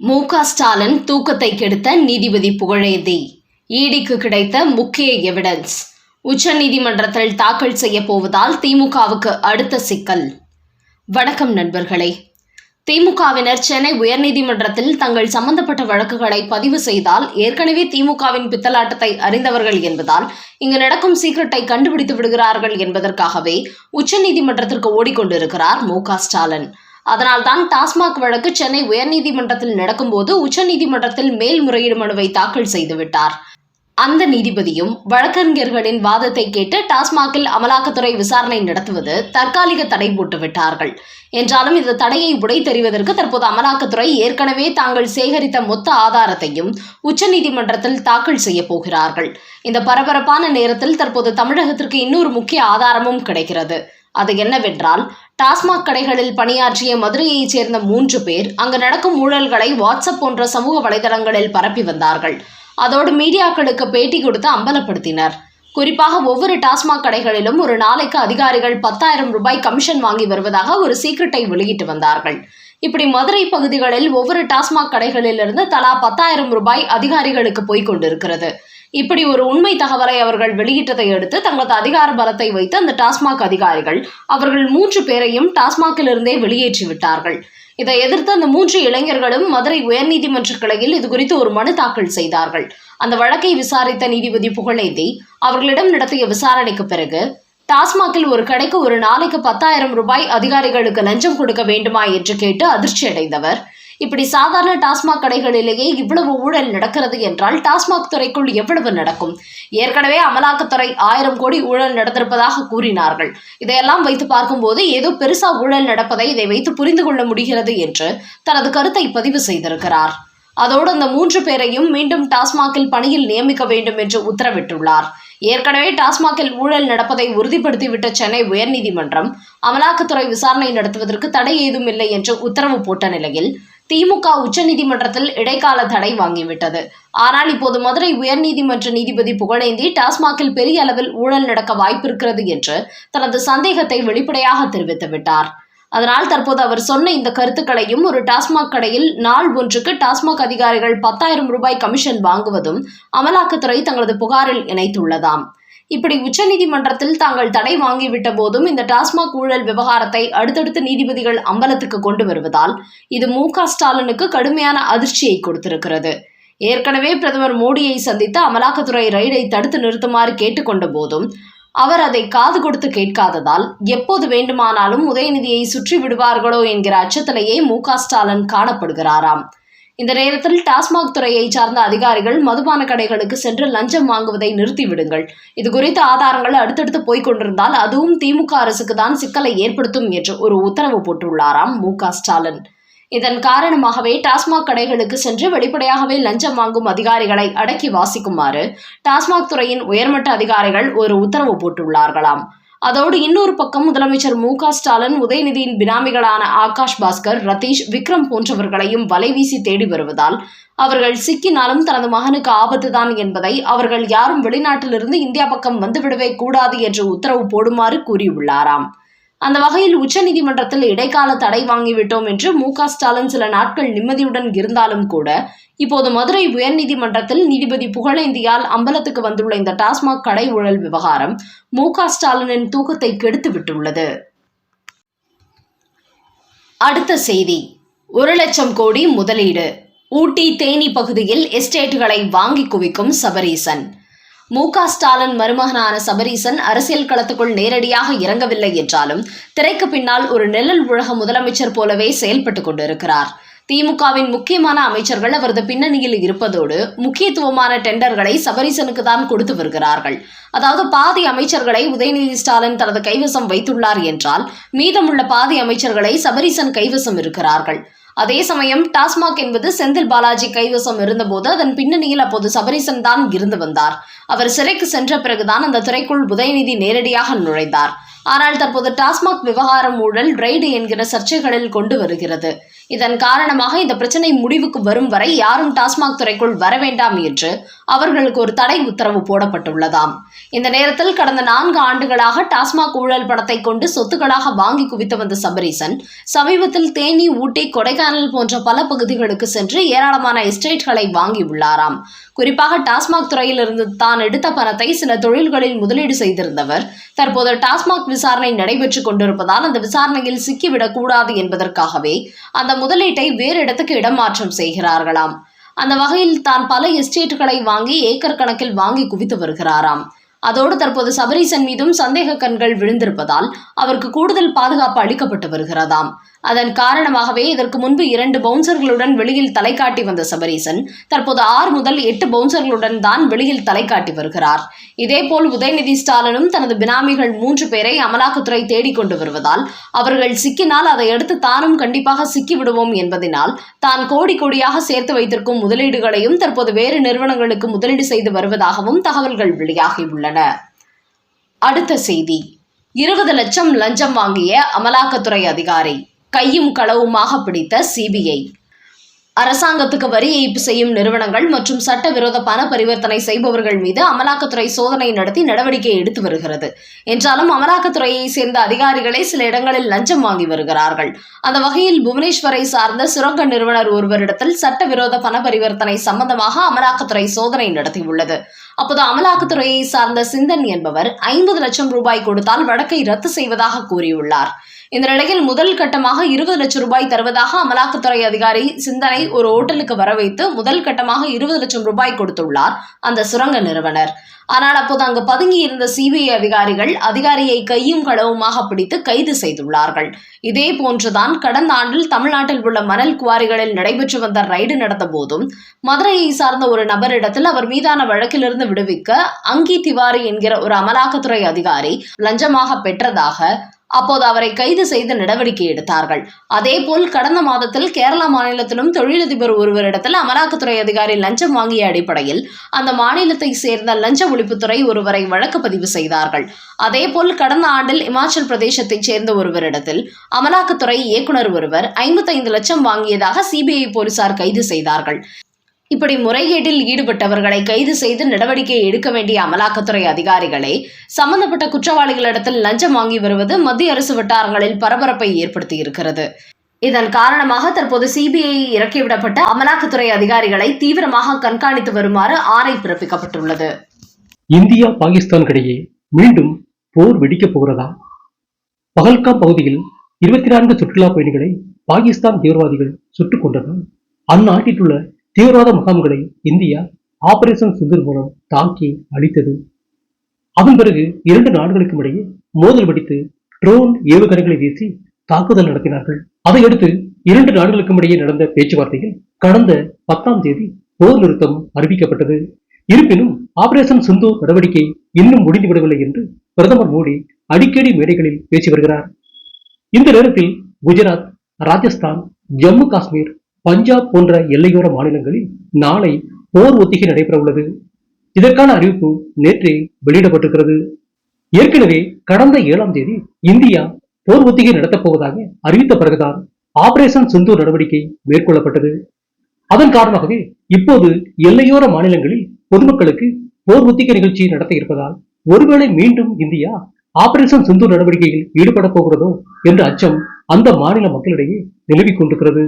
மு க ஸ்டாலின் தூக்கத்தை கெடுத்த நீதிபதி புகழேந்தி ஈடிக்கு கிடைத்த முக்கிய எவிடன்ஸ் உச்சநீதிமன்றத்தில் தாக்கல் செய்ய போவதால் திமுகவுக்கு அடுத்த சிக்கல். வணக்கம் நண்பர்களே. திமுகவினர் சென்னை உயர்நீதிமன்றத்தில் தங்கள் சம்பந்தப்பட்ட வழக்குகளை பதிவு செய்தால் ஏற்கனவே திமுகவின் பித்தலாட்டத்தை அறிந்தவர்கள் என்பதால் இங்கு நடக்கும் சீக்கிரட்டை கண்டுபிடித்து விடுகிறார்கள் என்பதற்காகவே உச்சநீதிமன்றத்திற்கு ஓடிக்கொண்டிருக்கிறார் மு க ஸ்டாலின். அதனால்தான் டாஸ்மாக் வழக்கு சென்னை உயர்நீதிமன்றத்தில் நடக்கும்போது உச்சநீதிமன்றத்தில் மேல்முறையீடு மனுவை தாக்கல் செய்துவிட்டார். அந்த நீதிபதியும் வழக்கறிஞர்களின் வாதத்தை கேட்டு டாஸ்மாகில் அமலாக்கத்துறை விசாரணை நடத்துவது தற்காலிக தடை போட்டு விட்டார்கள். என்றாலும் இந்த தடையை உடை தெரிவதற்கு தற்போது அமலாக்கத்துறை ஏற்கனவே தாங்கள் சேகரித்த மொத்த ஆதாரத்தையும் உச்சநீதிமன்றத்தில் தாக்கல் செய்ய போகிறார்கள். இந்த பரபரப்பான நேரத்தில் தற்போது தமிழகத்திற்கு இன்னொரு முக்கிய ஆதாரமும் கிடைக்கிறது. அது என்னவென்றால் டாஸ்மாக் கடைகளில் பணியாற்றிய மதுரையைச் சேர்ந்த மூன்று பேர் அங்கு நடக்கும் ஊழல்களை வாட்ஸ்அப் போன்ற சமூக வலைதளங்களில் பரப்பி வந்தார்கள். அதோடு மீடியாக்களுக்கு பேட்டி கொடுத்து அம்பலப்படுத்தினர். குறிப்பாக ஒவ்வொரு டாஸ்மாக் கடைகளிலும் ஒரு நாளைக்கு அதிகாரிகள் பத்தாயிரம் ரூபாய் கமிஷன் வாங்கி வருவதாக ஒரு சீக்கிரட்டை வெளியிட்டு வந்தார்கள். இப்படி மதுரை பகுதிகளில் ஒவ்வொரு டாஸ்மாக் கடைகளிலிருந்து தலா பத்தாயிரம் ரூபாய் அதிகாரிகளுக்கு போய்க் கொண்டிருக்கிறது. இப்படி ஒரு உண்மை தகவலை அவர்கள் வெளியிட்டதை அடுத்து தங்களது அதிகார பலத்தை வைத்து அந்த டாஸ்மாக் அதிகாரிகள் அவர்கள் மூன்று பேரையும் டாஸ்மாகிலிருந்தே வெளியேற்றி விட்டார்கள். இதை எதிர்த்து அந்த மூன்று இளைஞர்களும் மதுரை உயர்நீதிமன்ற கிளையில் இது குறித்து ஒரு மனு தாக்கல் செய்தார்கள். அந்த வழக்கை விசாரித்த நீதிபதி புகழேந்தி அவர்களிடம் நடத்திய விசாரணைக்கு பிறகு டாஸ்மாகில் ஒரு கடைக்கு ஒரு நாளைக்கு பத்தாயிரம் ரூபாய் அதிகாரிகளுக்கு லஞ்சம் கொடுக்க வேண்டுமா என்று கேட்டு அதிர்ச்சி அடைந்தவர் இப்படி சாதாரண டாஸ்மாக் கடைகளிலேயே இவ்வளவு ஊழல் நடக்கிறது என்றால் டாஸ்மாக் துறைக்குள் எவ்வளவு நடக்கும்? ஏற்கனவே அமலாக்கத்துறை ஆயிரம் கோடி ஊழல் நடந்திருப்பதாக கூறினார்கள். இதையெல்லாம் வைத்து பார்க்கும்போது ஏதோ பெருசா ஊழல் நடப்பதை இதை வைத்து புரிந்து கொள்ள முடிகிறது என்று தனது கருத்தை பதிவு செய்திருக்கிறார். அதோடு அந்த மூன்று பேரையும் மீண்டும் டாஸ்மாகில் பணியில் நியமிக்க வேண்டும் என்று உத்தரவிட்டுள்ளார். ஏற்கனவே டாஸ்மாகில் ஊழல் நடப்பதை உறுதிப்படுத்திவிட்ட சென்னை உயர்நீதிமன்றம் அமலாக்கத்துறை விசாரணை நடத்துவதற்கு தடை ஏதும் இல்லை என்று உத்தரவு போட்ட நிலையில் திமுக உச்சநீதிமன்றத்தில் இடைக்கால தடை வாங்கிவிட்டது. ஆனால் இப்போது மதுரை உயர்நீதிமன்ற நீதிபதி புகழேந்தி டாஸ்மாகில் பெரிய அளவில் ஊழல் நடக்க வாய்ப்பிருக்கிறது என்று தனது சந்தேகத்தை வெளிப்படையாக தெரிவித்துவிட்டார் அதனால் தற்போது அவர் சொன்ன இந்த கருத்துக்களையும் ஒரு டாஸ்மாக் கடையில் நாள் ஒன்றுக்கு டாஸ்மாக் அதிகாரிகள் பத்தாயிரம் ரூபாய் கமிஷன் வாங்குவதும் அமலாக்கத்துறை தங்களது புகாரில் இணைத்துள்ளதாம். இப்படி உச்சநீதிமன்றத்தில் தாங்கள் தடை வாங்கிவிட்ட போதும் இந்த டாஸ்மாக் ஊழல் விவகாரத்தை அடுத்தடுத்து நீதிபதிகள் அம்பலத்துக்கு கொண்டு வருவதால் இது மு ஸ்டாலினுக்கு கடுமையான அதிர்ச்சியை கொடுத்திருக்கிறது. ஏற்கனவே பிரதமர் மோடியை சந்தித்து அமலாக்கத்துறை ரைடை தடுத்து நிறுத்துமாறு கேட்டுக்கொண்ட போதும் அவர் அதை காது கொடுத்து கேட்காததால் எப்போது வேண்டுமானாலும் உதயநிதியை சுற்றி விடுவார்களோ என்கிற அச்சத்திலேயே மு ஸ்டாலின் காணப்படுகிறாராம். இந்த நேரத்தில் டாஸ்மாக் துறையை சார்ந்த அதிகாரிகள் மதுபான கடைகளுக்கு சென்று லஞ்சம் வாங்குவதை நிறுத்திவிடுங்கள். இது குறித்த ஆதாரங்கள் அடுத்தடுத்து போய்க் கொண்டிருந்தால் அதுவும் திமுக அரசுக்கு தான் சிக்கலை ஏற்படுத்தும் என்று ஒரு உத்தரவு போட்டுள்ளாராம் மு ஸ்டாலின். இதன் காரணமாகவே டாஸ்மாக் கடைகளுக்கு சென்று வெளிப்படையாகவே லஞ்சம் வாங்கும் அதிகாரிகளை அடக்கி வாசிக்குமாறு டாஸ்மாக் துறையின் உயர்மட்ட அதிகாரிகள் ஒரு உத்தரவு போட்டுள்ளார்களாம். அதோடு இன்னொரு பக்கம் முதலமைச்சர் மு க ஸ்டாலின் உதயநிதியின் பினாமிகளான ஆகாஷ் பாஸ்கர் ரதீஷ் விக்ரம் போன்றவர்களையும் வலைவீசி தேடி வருவதால் அவர்கள் சிக்கினாலும் தனது மகனுக்கு ஆபத்துதான் என்பதை அவர்கள் யாரும் வெளிநாட்டிலிருந்து இந்தியா பக்கம் வந்துவிடவே கூடாது என்று உத்தரவு போடுமாறு கூறியுள்ளாராம். அந்த வகையில் உச்சநீதிமன்றத்தில் இடைக்கால தடை வாங்கிவிட்டோம் என்று மு க ஸ்டாலின் சில நாட்கள் நிம்மதியுடன் இருந்தாலும் கூட இப்போது மதுரை உயர்நீதிமன்றத்தில் நீதிபதி புகழேந்தியால் அம்பலத்துக்கு வந்துள்ள இந்த டாஸ்மாக் கடை ஊழல் விவகாரம் மு க ஸ்டாலினின் தூக்கத்தை கெடுத்து விட்டுள்ளது அடுத்த செய்தி. ஒரு லட்சம் கோடி முதலீடு. ஊட்டி தேனி பகுதியில் எஸ்டேட்டுகளை வாங்கி குவிக்கும் சபரீசன். மு க ஸ்டாலின் மருமகனான சபரீசன் அரசியல் களத்துக்குள் நேரடியாக இறங்கவில்லை என்றாலும் திரைக்கு பின்னால் ஒரு நிழல் உலக முதலமைச்சர் போலவே செயல்பட்டுக் கொண்டிருக்கிறார். திமுகவின் முக்கியமான அமைச்சர்கள் அவரது பின்னணியில் இருப்பதோடு முக்கியத்துவமான டெண்டர்களை சபரீசனுக்கு தான் கொடுத்து வருகிறார்கள். அதாவது பாதி அமைச்சர்களை உதயநிதி ஸ்டாலின் தனது கைவசம் வைத்துள்ளார் என்றால் மீதமுள்ள பாதி அமைச்சர்களை சபரீசன் கைவசம் இருக்கிறார்கள். அதே சமயம் டாஸ்மாக் என்பது செந்தில் பாலாஜி கைவசம் இருந்தபோது அதன் பின்னணியில் அப்போது சபரிசன் தான் இருந்து வந்தார். அவர் சிறைக்கு சென்ற பிறகுதான் அந்த துறைக்குள் உதயநிதி நேரடியாக நுழைந்தார். ஆனால் தற்போது டாஸ்மாக் விவகாரம் ஊழல் ரெய்டு என்கிற சர்ச்சைகளில் கொண்டு வருகிறது. இதன் காரணமாக இந்த பிரச்சனை முடிவுக்கு வரும் வரை யாரும் டாஸ்மாக் துறைக்குள் வர வேண்டாம் என்று அவர்களுக்கு ஒரு தடை உத்தரவு போடப்பட்டுள்ளதாம். இந்த நேரத்தில் கடந்த நான்கு ஆண்டுகளாக டாஸ்மாக் ஊழல் படத்தை கொண்டு சொத்துக்களாக வாங்கி குவித்து வந்த சபரீசன் சமீபத்தில் தேனி ஊட்டி கொடைக்கானல் போன்ற பல பகுதிகளுக்கு சென்று ஏராளமான எஸ்டேட்களை வாங்கியுள்ளாராம் குறிப்பாக டாஸ்மாக் துறையிலிருந்து தான் எடுத்த பணத்தை சில தொழில்களில் முதலீடு செய்திருந்தவர். தற்போது டாஸ்மாக் விசாரணை நடைபெற்றுக் கொண்டிருப்பதால் அந்த விசாரணையில் சிக்கிவிடக்கூடாது என்பதற்காகவே அந்த முதலீட்டை வேறு இடத்துக்கு இடமாற்றம் செய்கிறார்களாம். அந்த வகையில் தான் பல எஸ்டேட்டுகளை வாங்கி ஏக்கர் கணக்கில் வாங்கி குவித்து வருகிறாராம். அதோடு தற்போது சபரீசன் மீதும் சந்தேக கண்கள் விழுந்திருப்பதால் அவருக்கு கூடுதல் பாதுகாப்பு அளிக்கப்பட்டு வருகிறதாம். அதன் காரணமாகவே இதற்கு முன்பு இரண்டு பவுன்சர்களுடன் வெளியில் தலை காட்டி வந்த சபரீசன் தற்போது ஆறு முதல் எட்டு பவுன்சர்களுடன் தான் வெளியில் தலை காட்டி வருகிறார். இதேபோல் உதயநிதி ஸ்டாலினும் தனது பினாமிகள் மூன்று பேரை அமலாக்கத்துறை தேடிக்கொண்டு வருவதால் அவர்கள் சிக்கினால் அதை அடுத்து தானும் கண்டிப்பாக சிக்கிவிடுவோம் என்பதனால் தான் கோடி கோடியாக சேர்த்து வைத்திருக்கும் முதலீடுகளையும் தற்போது வேறு நிறுவனங்களுக்கு முதலீடு செய்து வருவதாகவும் தகவல்கள் வெளியாகியுள்ளன. அடுத்த செய்தி. இருபது லட்சம் லஞ்சம் வாங்கிய அமலாக்கத்துறை அதிகாரி கையும் களவுமாக பிடித்த சிபிஐ. அரசாங்கத்துக்கு வரி ஏய்ப்பு செய்யும் நிறுவனங்கள் மற்றும் சட்டவிரோத பண பரிவர்த்தனை செய்பவர்கள் மீது அமலாக்கத்துறை சோதனை நடத்தி நடவடிக்கை எடுத்து வருகிறது. என்றாலும் அமலாக்கத்துறையை சேர்ந்த அதிகாரிகளே சில இடங்களில் லஞ்சம் வாங்கி வருகிறார்கள். அந்த வகையில் புவனேஸ்வரை சார்ந்த சுரங்க நிறுவனர் ஒருவரிடத்தில் சட்டவிரோத பண பரிவர்த்தனை சம்பந்தமாக அமலாக்கத்துறை சோதனை நடத்தியுள்ளது. அப்போது அமலாக்கத்துறையை சார்ந்த சிந்தன் என்பவர் ஐம்பது லட்சம் ரூபாய் கொடுத்தால் வழக்கை ரத்து செய்வதாக கூறியுள்ளார். இந்த நிலையில் முதல் கட்டமாக இருபது லட்சம் ரூபாய் தருவதாக அமலாக்கத்துறை அதிகாரி சிந்தனை ஒரு ஓட்டலுக்கு வரவைத்து முதல் கட்டமாக இருபது லட்சம் ரூபாய் கொடுத்துள்ளார் அந்த சுரங்க நிறுவனர். ஆனால் அப்போது அங்கு பதுங்கி இருந்த சிபிஐ அதிகாரிகள் அதிகாரியை கையும் களவுமாக பிடித்து கைது செய்துள்ளார்கள். இதே போன்றுதான் கடந்த ஆண்டில் தமிழ்நாட்டில் உள்ள மணல் குவாரிகளில் நடைபெற்று வந்த ரைடு நடந்த போதும் மதுரையை சார்ந்த ஒரு நபரிடத்தில் அவர் மீதான வழக்கிலிருந்து விடுவிக்க அங்கி திவாரி என்கிற ஒரு அமலாக்கத்துறை அதிகாரி லஞ்சமாக பெற்றதாக அப்போது அவரை கைது செய்து நடவடிக்கை எடுத்தார்கள். அதேபோல் கடந்த மாதத்தில் கேரளா மாநிலத்திலும் தொழிலதிபர் ஒருவரிடத்தில் அமலாக்கத்துறை அதிகாரி லஞ்சம் வாங்கிய அடிப்படையில் அந்த மாநிலத்தை சேர்ந்த லஞ்ச ஒழிப்புத்துறை ஒருவரை வழக்கு பதிவு செய்தார்கள். அதேபோல் கடந்த ஆண்டில் இமாச்சல் பிரதேசத்தைச் சேர்ந்த ஒருவரிடத்தில் அமலாக்கத்துறை இயக்குனர் ஒருவர் ஐம்பத்தைந்து லட்சம் வாங்கியதாக சிபிஐ போலீசார் கைது செய்தார்கள். இப்படி முறைகேட்டில் ஈடுபட்டவர்களை கைது செய்து நடவடிக்கை எடுக்க வேண்டிய அமலாக்கத்துறை அதிகாரிகளை சம்பந்தப்பட்ட குற்றவாளிகளிடத்தில் லஞ்சம் வாங்கி வருவது மத்திய அரசு வட்டாரங்களில் பரபரப்பை ஏற்படுத்தி இருக்கிறது. இதன் காரணமாக தற்போது சிபிஐ இறக்கிவிடப்பட்ட அமலாக்கத்துறை அதிகாரிகளை தீவிரமாக கண்காணித்து வருமாறு ஆணை பிறப்பிக்கப்பட்டுள்ளது. இந்தியா பாகிஸ்தானுக்கிடையே மீண்டும் போர் வெடிக்கப் போகிறதா? பகல்காம் பகுதியில் இருபத்தி நான்கு சுற்றுலா பயணிகளை பாகிஸ்தான் தீவிரவாதிகள் சுட்டுக் கொண்டதால் அந்நாட்டில் உள்ள தீவிரவாத முகாம்களை இந்தியா ஆபரேஷன் சுந்தர் மூலம் தாக்கி அழித்தது. அதன் பிறகு இரண்டு நாடுகளுக்கும் இடையே மோதல் வெடித்து ட்ரோன் ஏவுகணைகளை வீசி தாக்குதல் நடத்தினார்கள். அதையடுத்து இரண்டு நாடுகளுக்கும் இடையே நடந்த பேச்சுவார்த்தையில் கடந்த பத்தாம் தேதி போர் நிறுத்தம் அறிவிக்கப்பட்டது. இருப்பினும் ஆபரேஷன் சிந்து நடவடிக்கை இன்னும் முடிந்துவிடவில்லை என்று பிரதமர் மோடி அடிக்கடி மேடைகளில் பேசி வருகிறார். இந்த நேரத்தில் குஜராத் ராஜஸ்தான் ஜம்மு காஷ்மீர் பஞ்சாப் போன்ற எல்லையோர மாநிலங்களில் நாளை போர் ஒத்திகை நடைபெற உள்ளது. இதற்கான அறிவிப்பு நேற்றே வெளியிடப்பட்டிருக்கிறது. ஏற்கனவே கடந்த ஏழாம் தேதி இந்தியா போர் ஒத்திகை நடத்தப் போவதாக அறிவித்த பிறகுதான் ஆபரேஷன் சிந்தூர் நடவடிக்கை மேற்கொள்ளப்பட்டது. அதன் காரணமாகவே இப்போது எல்லையோர மாநிலங்களில் பொதுமக்களுக்கு போர் ஒத்திகை நிகழ்ச்சி நடத்த இருப்பதால் ஒருவேளை மீண்டும் இந்தியா ஆபரேஷன் சிந்தூர் நடவடிக்கையில் ஈடுபட போகிறதோ என்ற அச்சம் அந்த மாநில மக்களிடையே நிலவிக் கொண்டிருக்கிறது.